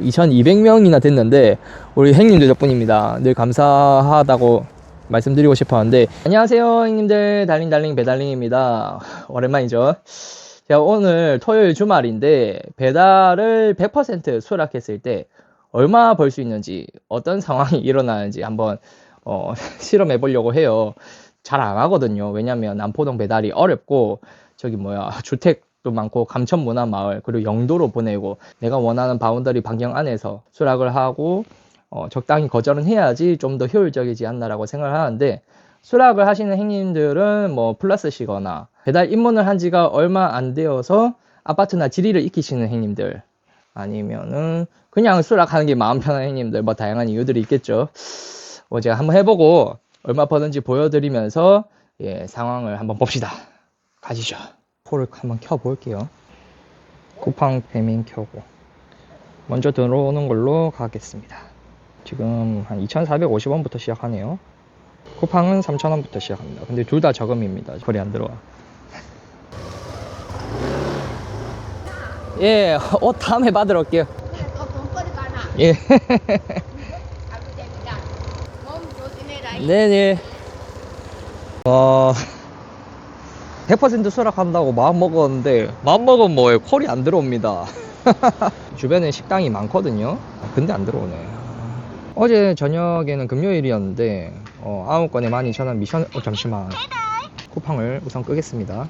2200명이나 됐는데 우리 행님들 덕분입니다. 늘 감사하다고 말씀드리고 싶었는데 안녕하세요 행님들 달링달링 배달링입니다. 오랜만이죠. 제가 오늘 토요일 주말인데 배달을 100% 수락했을 때 얼마 벌 수 있는지 어떤 상황이 일어나는지 한번 어, 실험해 보려고 해요. 잘 안 하거든요. 왜냐면 남포동 배달이 어렵고 저기 뭐야 주택 도 많고 감천 문화 마을 그리고 영도로 보내고 내가 원하는 바운더리 반경 안에서 수락을 하고 어, 적당히 거절은 해야지 좀 더 효율적이지 않나라고 생각을 하는데 수락을 하시는 행님들은 뭐 플러스시거나 배달 입문을 한 지가 얼마 안 되어서 아파트나 지리를 익히시는 행님들 아니면은 그냥 수락하는 게 마음 편한 행님들 뭐 다양한 이유들이 있겠죠. 뭐 제가 한번 해보고 얼마 버는지 보여드리면서 예, 상황을 한번 봅시다. 가시죠. 폴을 한번 켜볼게요. 쿠팡 배민 켜고 먼저 들어오는 걸로 가겠습니다. 지금 한 2,450원부터 시작하네요. 쿠팡은 3,000원부터 시작합니다. 근데 둘 다 저금입니다. 거리 안 들어와. 예, 옷 다음에 받으러 올게요. 예. 네네. 어, 100% 수락한다고 마음 먹었는데, 마음 먹은 뭐에 콜이 안 들어옵니다. 주변에 식당이 많거든요. 근데 안 들어오네. 어제 저녁에는 금요일이었는데, 어, 아홉 건에 12,000원 미션, 어, 잠시만. 쿠팡을 우선 끄겠습니다.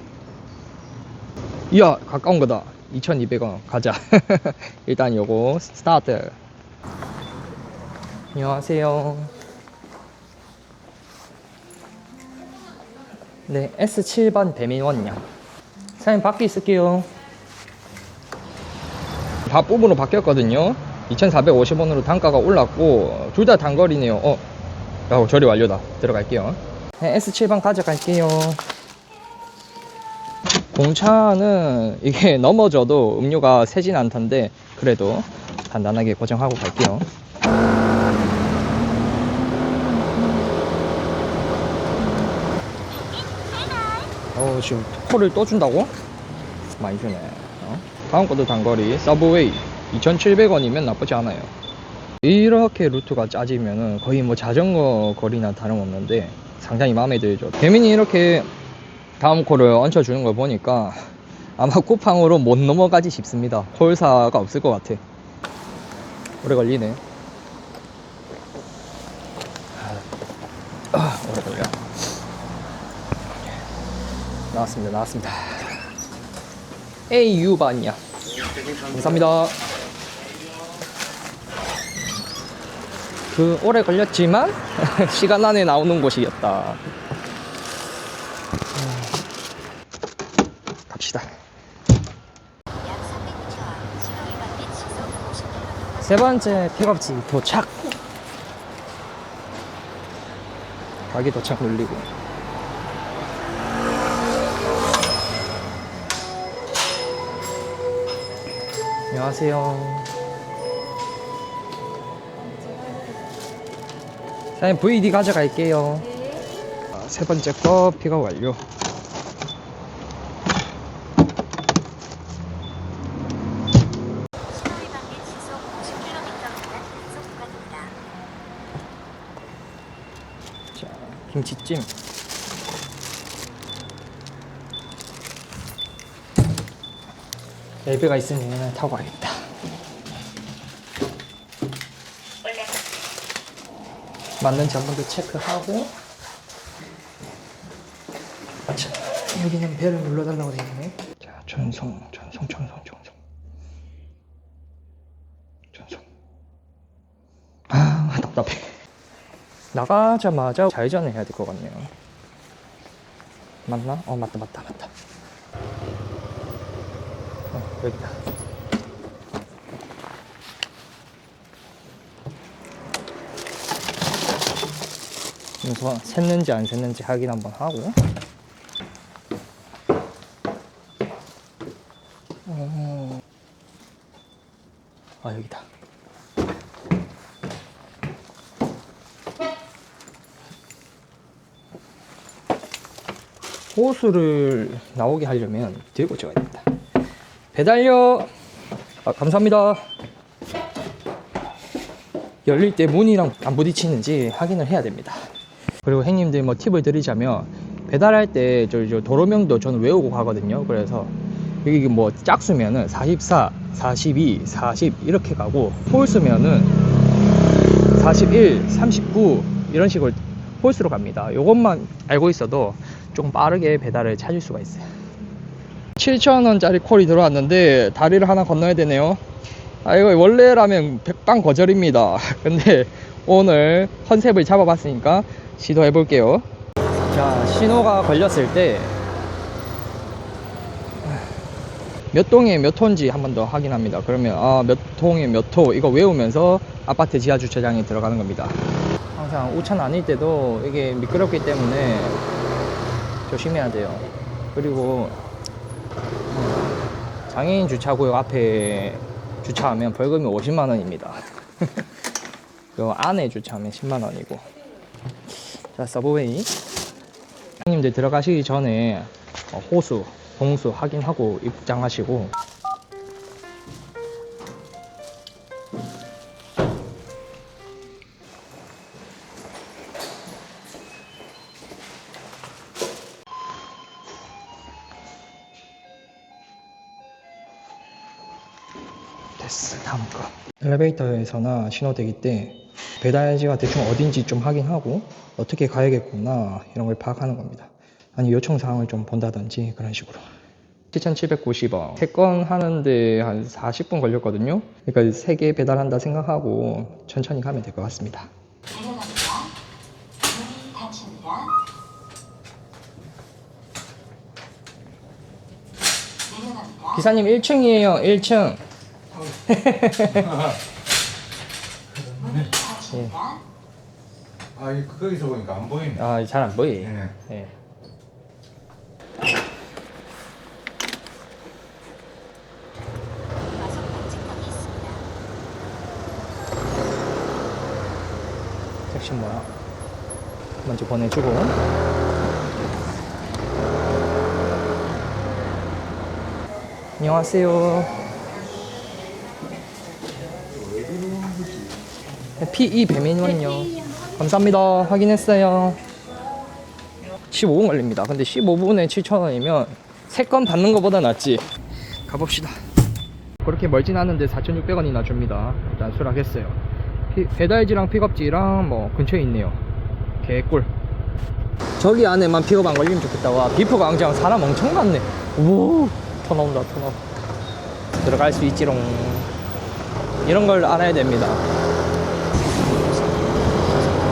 이야, 가까운 거다. 2,200원. 가자. 일단 요거, 스타트. 안녕하세요. 네, S7번 배민원요. 사장님 밖에 있을게요. 다 뽑으로 바뀌었거든요. 2,450원으로 단가가 올랐고 둘 다 단거리네요. 어, 야, 저리 완료다. 들어갈게요. 네, S7번 가져갈게요. 공차는 이게 넘어져도 음료가 새진 않던데 그래도 단단하게 고정하고 갈게요. 어우 지금 콜을 또 준다고? 많이 주네. 어? 다음 것도 단거리. 서브웨이. 2,700원이면 나쁘지 않아요. 이렇게 루트가 짜지면은 거의 뭐 자전거 거리나 다름없는데 상당히 마음에 들죠. 대민이 이렇게 다음 콜을 얹혀주는 걸 보니까 아마 쿠팡으로 못 넘어가지 싶습니다. 콜사가 없을 것 같아. 오래 걸리네. 아, 오래 걸려 나왔습니다. 나왔습니다. AU반이야. 감사합니다. 그 오래 걸렸지만 시간 안에 나오는 곳이었다. 음. 갑시다. 세 번째 픽업지 도착. 가게 도착 눌리고. 안녕하세요. 사장님 VD 가져갈게요. 아, 세 번째 거 픽업 완료. 신호위반기 시속 50km보다 단속 구간입니다. 자, 김치찜. 엘베가 있으니 얘는 타고 가야겠다. 맞는지 한 번 더 체크하고. 자, 여기는 배를 눌러달라고 되어 있네. 자, 전송, 전송, 전송, 전송. 전송. 아, 답답해. 나가자마자 좌회전을 해야 될 것 같네요. 맞나? 어, 맞다, 맞다, 맞다. 어, 여기다. 우선 샜는지 안 샜는지 확인 한번 하고. 어... 아, 여기다. 호수를 나오게 하려면 들고 찍어야 됩니다. 배달료 아, 감사합니다. 열릴 때 문이랑 안 부딪히는지 확인을 해야 됩니다. 그리고 형님들 뭐 팁을 드리자면 배달할 때 저, 저 도로명도 저는 외우고 가거든요. 그래서 여기 뭐 짝수면은 44, 42, 40 이렇게 가고 홀수면은 41, 39 이런 식으로 홀수로 갑니다. 요것만 알고 있어도 조금 빠르게 배달을 찾을 수가 있어요. 7,000원짜리 콜이 들어왔는데 다리를 하나 건너야 되네요. 아 이거 원래라면 백방 거절입니다. 근데 오늘 컨셉을 잡아봤으니까 시도해 볼게요. 자 신호가 걸렸을 때 몇 동에 몇 호인지 한 번 더 확인합니다. 그러면 아, 몇 동에 몇호 이거 외우면서 아파트 지하 주차장에 들어가는 겁니다. 항상 우천 아닐 때도 이게 미끄럽기 때문에 조심해야 돼요. 그리고 음, 장애인 주차구역 앞에 주차하면 벌금이 50만 원입니다. 그 안에 주차하면 10만 원이고. 자 서브웨이. 형님들 들어가시기 전에 어, 호수, 봉수 확인하고 입장하시고 엘리베이터에서나 신호대기 때 배달지가 대충 어딘지 좀 확인하고 어떻게 가야겠구나 이런 걸 파악하는 겁니다. 아니 요청 사항을 좀 본다든지 그런 식으로. 7,790원 3건 하는데 한 40분 걸렸거든요. 그러니까 3개 배달한다 생각하고 천천히 가면 될 것 같습니다. 기사님 1층이에요. 1층. 문이 아, 이 거기서 보니까 안 보이네. 아 잘 안 보이 예. 예. 과속 방지턱이 있습니다. 택시 뭐야 먼저 보내주고 안녕하세요 P2 배민원요. 감사합니다. 확인했어요. 15분 걸립니다. 근데 15분에 7,000원이면 3건 받는 것보다 낫지. 가봅시다. 그렇게 멀진 않은데 4,600원이나 줍니다. 일단 수락했어요. 피- 배달지랑 픽업지랑 뭐 근처에 있네요. 개꿀. 저기 안에만 픽업 안 걸리면 좋겠다. 와 비프 광장 사람 엄청 많네. 오터 나온다 터 나온다. 들어갈 수 있지롱. 이런 걸 알아야 됩니다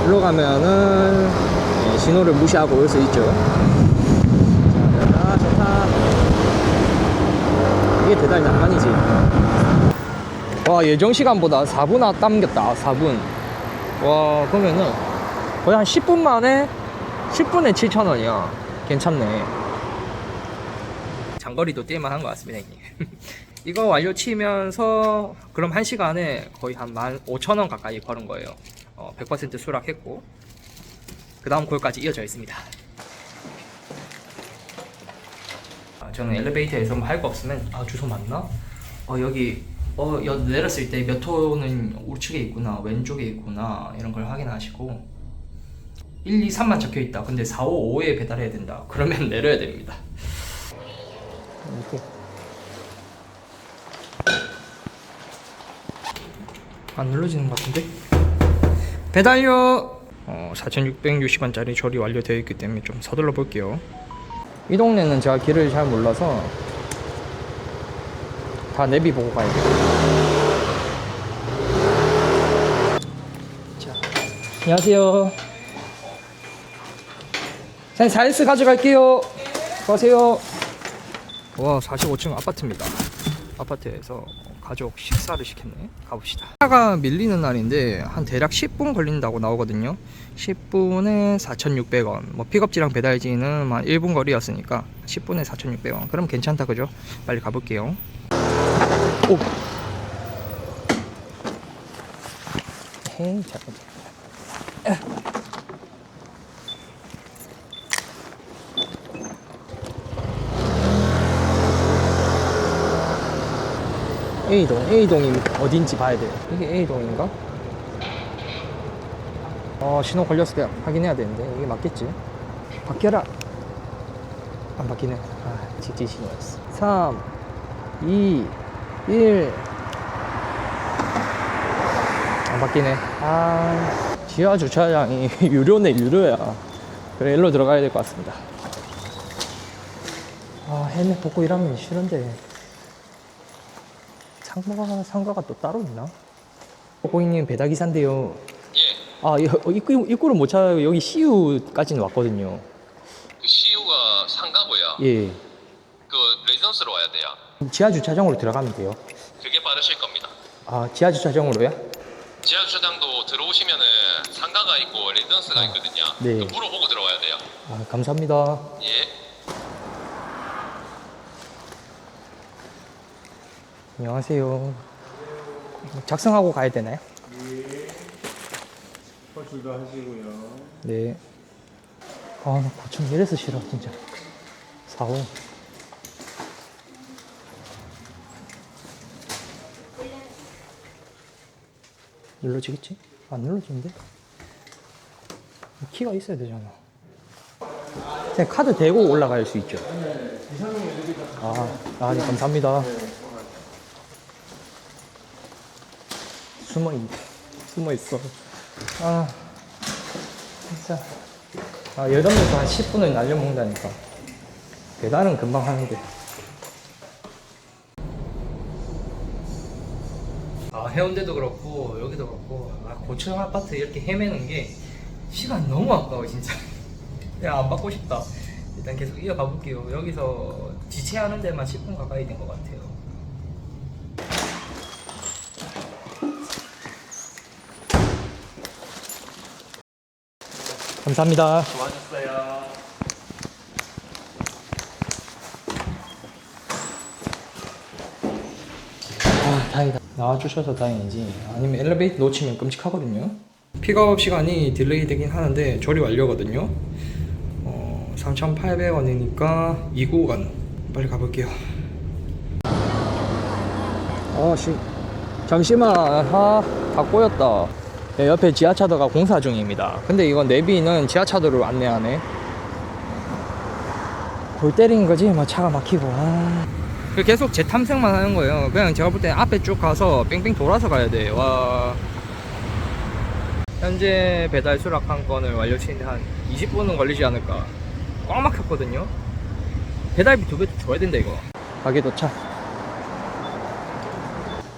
일로 가면은 예, 신호를 무시하고 올 수 있죠. 자, 좋다. 좋다 이게 대단히 낭만이지. 와 예정 시간보다 4분 앞당겼다. 4분. 와 그러면은 거의 한 10분 만에 10분에 7,000원이야. 괜찮네. 장거리도 뛸만 한 것 같습니다 형님 이거 완료 치면서 그럼 1시간에 거의 한 15,000원 가까이 버는 거예요 어, 100% 수락했고 그 다음 골까지 이어져 있습니다. 아, 저는 엘리베이터에서 뭐 할 거 없으면 아 주소 맞나? 어 여기 어 여, 내렸을 때 몇 호는 우측에 있구나 왼쪽에 있구나 이런 걸 확인하시고 1, 2, 3만 적혀 있다. 근데 4, 5, 5에 배달해야 된다. 그러면 내려야 됩니다. 안 눌러지는 것 같은데 배달료 어, 4,660원짜리 처리 완료되어 있기 때문에 좀 서둘러 볼게요 이 동네는 제가 길을 잘 몰라서 다 내비 보고 가야 돼요. 자, 안녕하세요. 사장님 사이스 가져갈게요. 가세요. 와, 45층 아파트입니다. 아파트에서 가족 식사를 시켰네. 가봅시다. 차가 밀리는 날인데 한 대략 10분 걸린다고 나오거든요. 10분에 4,600원. 뭐 픽업지랑 배달지는 한 1분 거리였으니까 10분에 4,600원. 그럼 괜찮다 그죠? 빨리 가볼게요. 오. 헤이 잠깐. A동, A동이 어딘지 봐야 돼요. 이게 A동인가? 어, 신호 걸렸을 때 확인해야 되는데 이게 맞겠지? 바뀌어라. 안 바뀌네. 아, 직진 신호였어. 3, 2, 1. 안 바뀌네. 아, 지하 주차장이 유료네, 유료야. 그래, 일로 들어가야 될 것 같습니다. 아, 헬멧 벗고 일하면 싫은데. 상가가, 상가가 또 따로 있나? 고객님 배달 기사인데요. 예, 아, 이- 어, 입구, 입구를 못 찾아요. 여기 CU까지는 왔거든요. 그 CU가 상가고요. 예. 그 레지던스로 와야 돼요. 지하 주차장으로 들어가면 돼요. 그게 빠르실 겁니다. 아, 지하 주차장으로요? 지하 주차장도 들어오시면은 상가가 있고 레지던스가 아, 있거든요. 네. 그 물어보고 들어와야 돼요. 아, 감사합니다. 예. 안녕하세요. 작성하고 가야 되나요? 호출도 하시고요. 네. 아, 나 고충 이래서 싫어, 진짜. 4호. 눌러지겠지? 안 눌러지는데? 키가 있어야 되잖아. 그냥 카드 대고 올라갈 수 있죠. 아, 아, 네, 감사합니다. 숨어 있, 숨어 있어. 아. 진짜. 아 여덟명도 한 10분을 날려먹는다니까. 배달은 금방 하는데. 아 해운대도 그렇고 여기도 그렇고 아, 고층 아파트 이렇게 헤매는 게 시간 너무 아까워 진짜. 그냥 안 받고 싶다. 일단 계속 이어가 볼게요. 여기서 지체하는 데만 10분 가까이 된 것 같아요 감사합니다 아, 다행이다. 나와주셔서 다행이지. 아니면 엘리베이터 놓치면 끔찍하거든요. 픽업 시간이 딜레이 되긴 하는데 조리 완료거든요. 어, 3,800원이니까 2구간 빨리 가볼게요. 어, 씨. 잠시만. 아, 다 꼬였다. 네, 옆에 지하차도가 공사 중입니다. 근데 이건 내비는 지하차도로 안내하네. 골 때린 거지, 뭐 차가 막히고. 아. 그 계속 제 탐색만 하는 거예요. 그냥 제가 볼 때 앞에 쭉 가서 뺑뺑 돌아서 가야 돼. 와. 현재 배달 수락 한 건을 완료치는데 한 20분은 걸리지 않을까. 꽉 막혔거든요. 배달비 두 배 줘야 된다 이거. 가게 도착.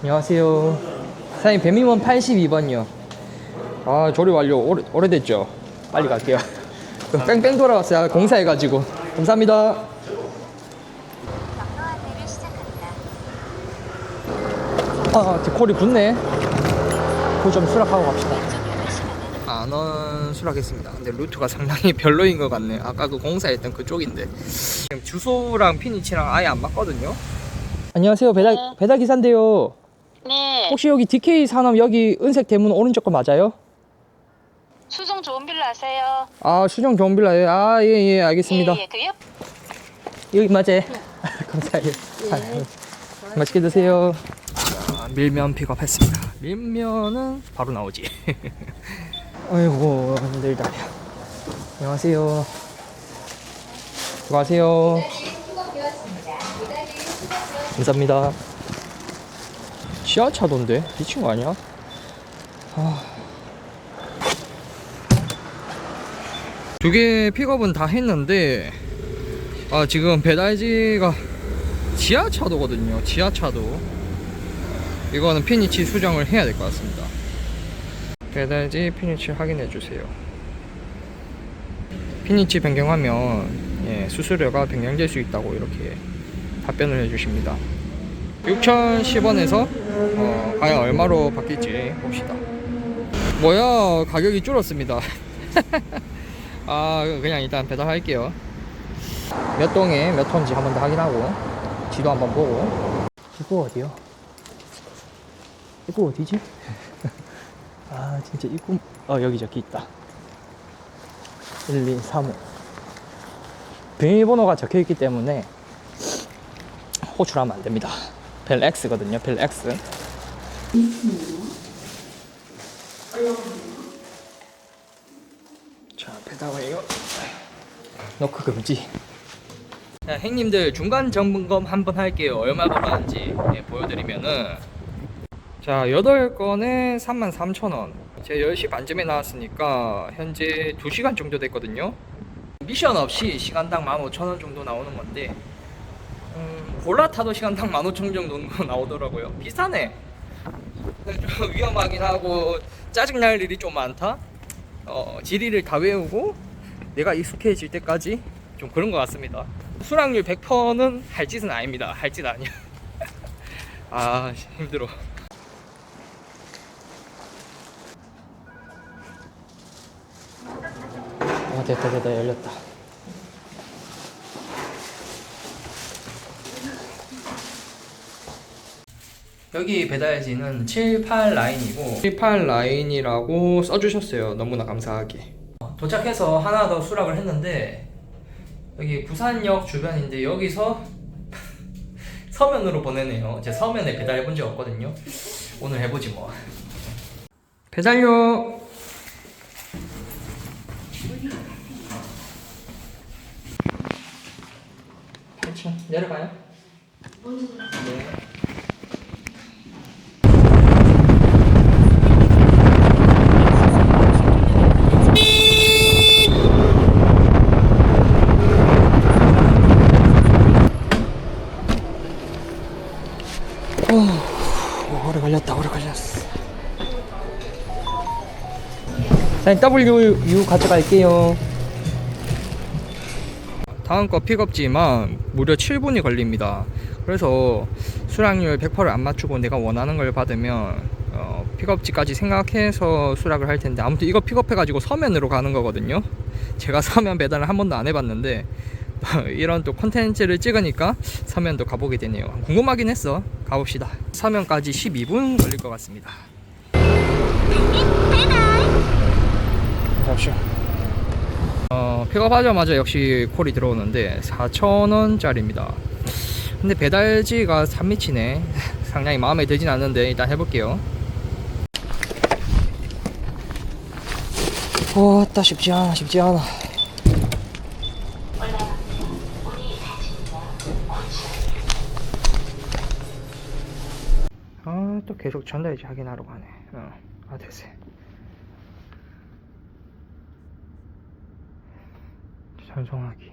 안녕하세요. 사장님 배민원 82번이요. 아 조리 완료 오래, 오래됐죠. 빨리 갈게요. 뺑뺑 돌아갔어요. 공사해가지고. 감사합니다. 경로 안내를 시작합니다. 아, 뒷콜이 붙네. 그거 좀 수락하고 갑시다. 안원 수락했습니다. 근데 루트가 상당히 별로인 것 같네. 아까 그 공사했던 그쪽인데. 지금 주소랑 피니치랑 아예 안 맞거든요. 안녕하세요. 배달, 네. 배달 기사인데요. 네, 혹시 여기 DK 산업 여기 은색 대문 오른쪽 거 맞아요? 수성 좋은 빌라 아세요? 아, 수정 좋은 빌라예요. 아, 예, 예, 알겠습니다. 예, 예, 그 옆. 여기 맞아요. 감사해요. 아유, 맛있게 드세요. 아, 밀면 픽업했습니다. 밀면은 바로 나오지. 아이고 힘들다. 안녕하세요. 수고하세요. 감사합니다. 지하차도인데 미친 거 아니야? 두 개 픽업은 다 했는데 아 지금 배달지가 지하차도거든요 지하차도. 이거는 피니치 수정을 해야 될 것 같습니다. 배달지 피니치 확인해 주세요. 피니치 변경하면 예, 수수료가 변경될 수 있다고 이렇게 답변을 해 주십니다. 6,010원에서 어, 과연 얼마로 바뀔지 봅시다. 뭐야 가격이 줄었습니다 아 그냥 일단 배달할게요. 몇 동에 몇 톤지 한 번 더 확인하고 지도 한 번 보고. 이거 어디요? 이거 어디지? 아 진짜 이거 어 여기 저기 있다. 1, 2, 3, 5 비밀번호가 적혀있기 때문에 호출하면 안됩니다. 벨 X거든요 벨 X 잠깐만요. 넣고 금지. 자, 행님들 중간 점검 한번 할게요. 얼마 벌었는지 예, 보여드리면은 자, 8건에 33,000원. 제가 10시 반쯤에 나왔으니까 현재 2시간 정도 됐거든요. 미션 없이 시간당 15,000원 정도 나오는 건데 음, 골라 타도 시간당 15,000원 정도 나오더라고요. 비싸네. 좀 위험하긴 하고 짜증날 일이 좀 많다. 어, 지리를 다 외우고 내가 익숙해질 때까지 좀 그런 것 같습니다. 수락률 100%는 할 짓은 아닙니다. 할 짓 아니야. 아 힘들어. 아 됐다 됐다 열렸다. 여기 배달지는 78 라인이고 78 라인이라고 써주셨어요. 너무나 감사하게. 도착해서 하나 더 수락을 했는데 여기 부산역 주변인데 여기서 서면으로 보내네요. 제 서면에 배달해 본 적 없거든요. 오늘 해보지 뭐. 배달요. 그렇죠. 내려가요. 네. 오래 걸렸다 오래 걸렸어. 사장님 WU 가져갈게요. 다음 거 픽업지만 무려 7분이 걸립니다. 그래서 수락률 100%를 안 맞추고 내가 원하는 걸 받으면 어, 픽업지까지 생각해서 수락을 할 텐데 아무튼 이거 픽업해 가지고 서면으로 가는 거거든요. 제가 서면 배달을 한 번도 안 해봤는데 이런 또 콘텐츠를 찍으니까 서면도 가보게 되네요. 궁금하긴 했어. 가봅시다. 서면까지 12분 걸릴 것 같습니다. 잠시만. 어, 픽업하자마자 역시 콜이 들어오는데 4,000원짜리입니다. 근데 배달지가 3미치네. 상당히 마음에 들진 않는데 일단 해볼게요. 왔다 쉽지 않아 쉽지 않아. 아, 또 계속 전달지 확인하러 가네. 어, 아, 됐어. 전송하기.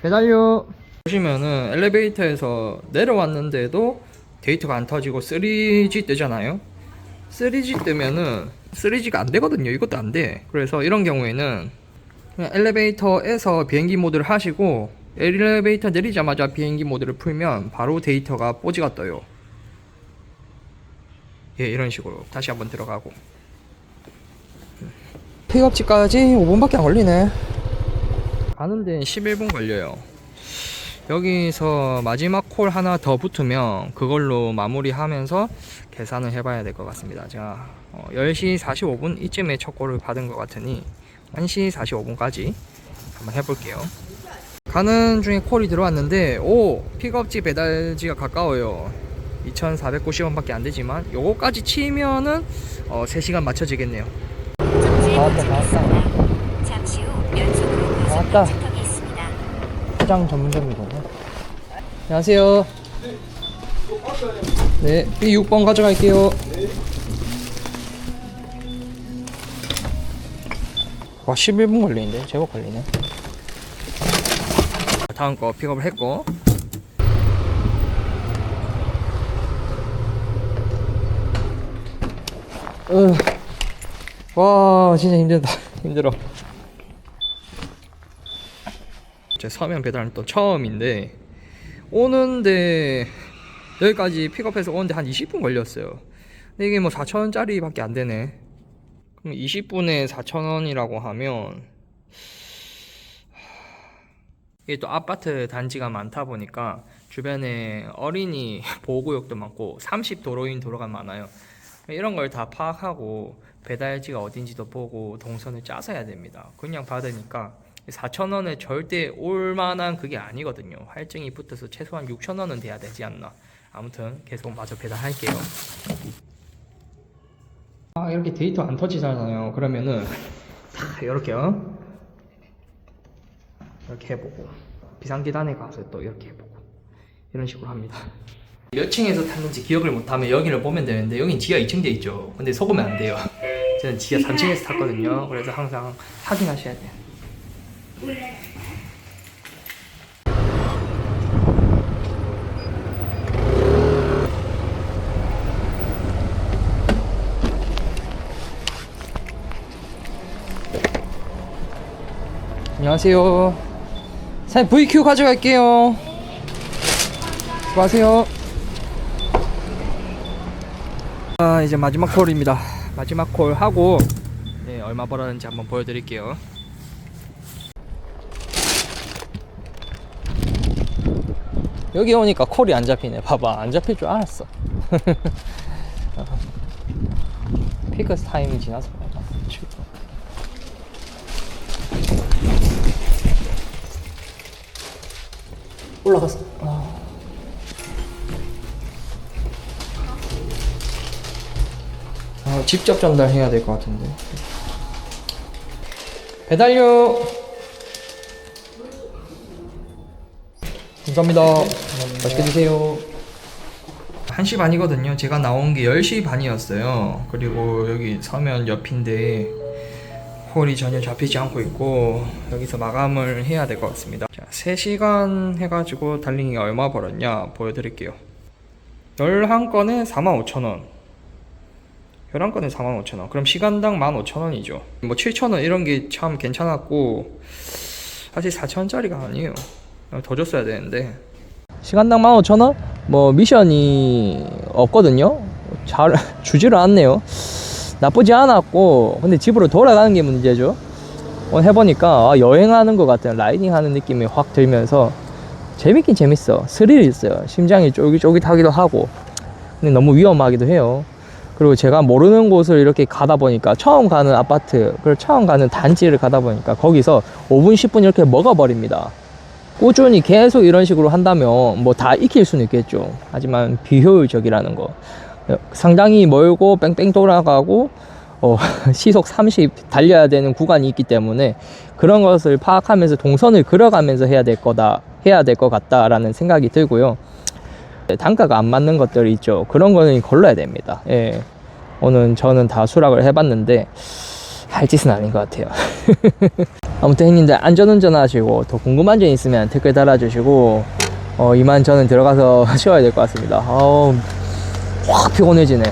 배달료. 보시면은 엘리베이터에서 내려왔는데도 데이터가 안 터지고 3G 뜨잖아요. 3G 뜨면은 3G가 안 되거든요. 이것도 안 돼. 그래서 이런 경우에는 그냥 엘리베이터에서 비행기 모드를 하시고 엘리베이터 내리자마자 비행기 모드를 풀면 바로 데이터가 뽀지가 떠요. 예, 이런 식으로 다시 한번 들어가고. 픽업지까지 5분밖에 안 걸리네. 가는 데는 11분 걸려요. 여기서 마지막 콜 하나 더 붙으면 그걸로 마무리하면서 계산을 해봐야 될 것 같습니다. 제가 어, 10시 45분 이쯤에 첫 콜을 받은 것 같으니 1시 45분까지 한번 해볼게요. 가는 중에 콜이 들어왔는데 오 픽업지 배달지가 가까워요. 2,490원밖에 안 되지만 요거까지 치면은 어, 3시간 맞춰지겠네요. 나왔다, 나왔다. 잠시 후 연속으로 나왔다. 있습니다. 포장 전문점이거든요. 안녕하세요. 네, B6번 가져갈게요. 와, 11분 걸리는데? 제법 걸리네. 다음 거 픽업을 했고. 으, 와, 진짜 힘들다. 힘들어. 제 서면 배달은 또 처음인데 오는데 여기까지 픽업해서 오는데 한 20분 걸렸어요. 근데 이게 뭐 4,000원짜리 밖에 안 되네. 그럼 20분에 4,000원이라고 하면 이게 또 아파트 단지가 많다 보니까 주변에 어린이 보호구역도 많고 30 도로인 도로가 많아요. 이런 걸 다 파악하고 배달지가 어딘지도 보고 동선을 짜서 해야 됩니다. 그냥 받으니까 4,000원에 절대 올 만한 그게 아니거든요. 할증이 붙어서 최소한 6,000원은 돼야 되지 않나. 아무튼 계속 마저 배달할게요. 아, 이렇게 데이터 안 터지잖아요. 그러면은 다 이렇게요. 이렇게 해보고 비상계단에 가서 또 이렇게 해보고 이런 식으로 합니다. 몇 층에서 탔는지 기억을 못하면 여기를 보면 되는데 여긴 지하 2층 돼 있죠. 근데 속으면 안 돼요. 저는 지하 3층에서 탔거든요. 그래서 항상 확인하셔야 돼요. 안녕하세요. 사장님 VQ 가져갈게요. 수고하세요. 아 이제 마지막 콜입니다. 마지막 콜 하고 네, 얼마 벌었는지 한번 보여드릴게요. 여기 오니까 콜이 안 잡히네. 봐봐, 안 잡힐 줄 알았어. 피크 타임이 지나서? 올라갔어. 아. 직접 전달해야 될 것 같은데. 배달료. 감사합니다. 맛있게 드세요. 1시 반이거든요. 제가 나온 게 10시 반이었어요. 그리고 여기 서면 옆인데 홀이 전혀 잡히지 않고 있고 여기서 마감을 해야 될 것 같습니다. 자, 3시간 해가지고 달링이가 얼마 벌었냐 보여드릴게요. 11건에 45,000원 11건에 45,000원 그럼 시간당 15,000원이죠. 뭐 7,000원 이런 게 참 괜찮았고 사실 4,000원짜리가 아니에요. 더 줬어야 되는데 시간당 15,000원? 뭐 미션이 없거든요. 잘 주지를 않네요. 나쁘지 않았고 근데 집으로 돌아가는 게 문제죠. 오늘 해보니까 아, 여행하는 것 같아요. 라이딩 하는 느낌이 확 들면서 재밌긴 재밌어. 스릴이 있어요. 심장이 쫄깃쫄깃하기도 하고 근데 너무 위험하기도 해요. 그리고 제가 모르는 곳을 이렇게 가다 보니까 처음 가는 아파트, 그리고 처음 가는 단지를 가다 보니까 거기서 5분, 10분 이렇게 먹어버립니다. 꾸준히 계속 이런 식으로 한다면 뭐 다 익힐 수는 있겠죠. 하지만 비효율적이라는 거. 상당히 멀고 뺑뺑 돌아가고 어, 시속 30 달려야 되는 구간이 있기 때문에 그런 것을 파악하면서 동선을 그려가면서 해야 될 거다 해야 될 것 같다라는 생각이 들고요. 단가가 안 맞는 것들이 있죠. 그런 거는 걸러야 됩니다. 예. 오늘 저는 다 수락을 해봤는데 할 짓은 아닌 것 같아요. 아무튼 형님들 안전운전 하시고 더 궁금한 점 있으면 댓글 달아주시고 어, 이만 저는 들어가서 쉬어야 될 것 같습니다. 어우, 확 피곤해지네.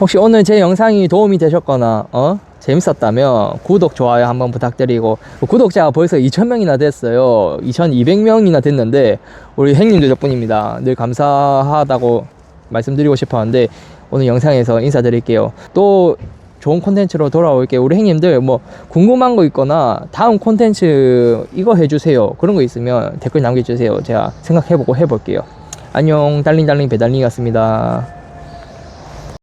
혹시 오늘 제 영상이 도움이 되셨거나 어? 재밌었다면 구독, 좋아요 한번 부탁드리고 구독자가 벌써 2,000명이나 됐어요. 2,200명이나 됐는데 우리 형님들 덕분입니다. 늘 감사하다고 말씀드리고 싶었는데 오늘 영상에서 인사드릴게요. 또 좋은 콘텐츠로 돌아올게요. 우리 형님들 뭐 궁금한 거 있거나 다음 콘텐츠 이거 해주세요. 그런 거 있으면 댓글 남겨주세요. 제가 생각해보고 해볼게요. 안녕 달링달링 배달링이었습니다.